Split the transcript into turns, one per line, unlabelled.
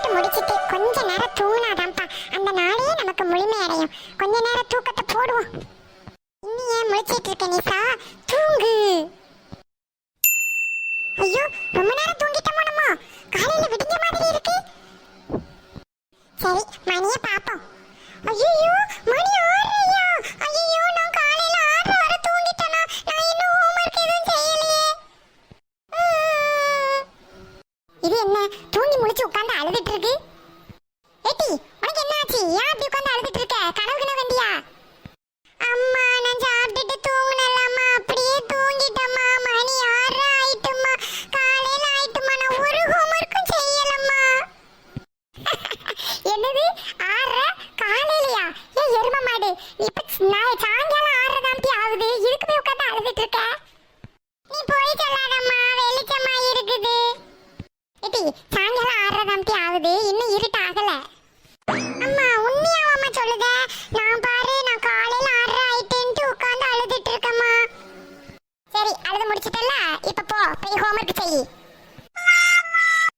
சாப்பிட்டு முடிச்சிட்டு கொஞ்ச நேரம் தூங்கினாதான்ப்பா. அந்த நாளே நமக்கு முழுமை அடையும். கொஞ்ச நேரம் தூக்கத்தை போடுவோம். இன்னும் ஏன் முழிச்சிட்டு இருக்க நிசா தூங்கு. ஐயோ ரொம்ப நேரம் தூங்கிட்டோமோ நம்ம? காலையில விடிஞ்ச மாதிரி இருக்கு. சரி மணிய பாப்போம் ஐயோ மணி ஆறரையா? ஐயோ நான் காலையில ஆறு வர தூங்கிட்டேனா? நான் இன்னும் ஹோம்வொர்க் எதுவும் செய்யலையே. இது என்ன? தூங்கி முடிச்சு உட்கார்ந்து என்னது? ஆறரை காலையிலயா? ஏ எரும மாடு. இப்ப நான் சாயங்காலம் ஆறரை தான் ஆகுது. இதுக்கு போய் உட்காந்து அழுதுட்டு இருக்க? நீ போய் சொல்லாதம்மா. வெளிச்சமா இருக்குது. ஏட்டி சாயங்காலம் ஆறரை தான் ஆகுது. இன்னும் இருட்டு ஆகல. அம்மா உண்மையாவம்மா சொல்லுத? நான் பாரு நான் காலையில ஆறரை ஆயிட்டேன்ட்டு உட்காந்து அழுதுட்டு இருக்கம்மா. சரி அழுது முடிச்சிட்டல இப்ப போ. போய் ஹோம்ஒர்க் செய்.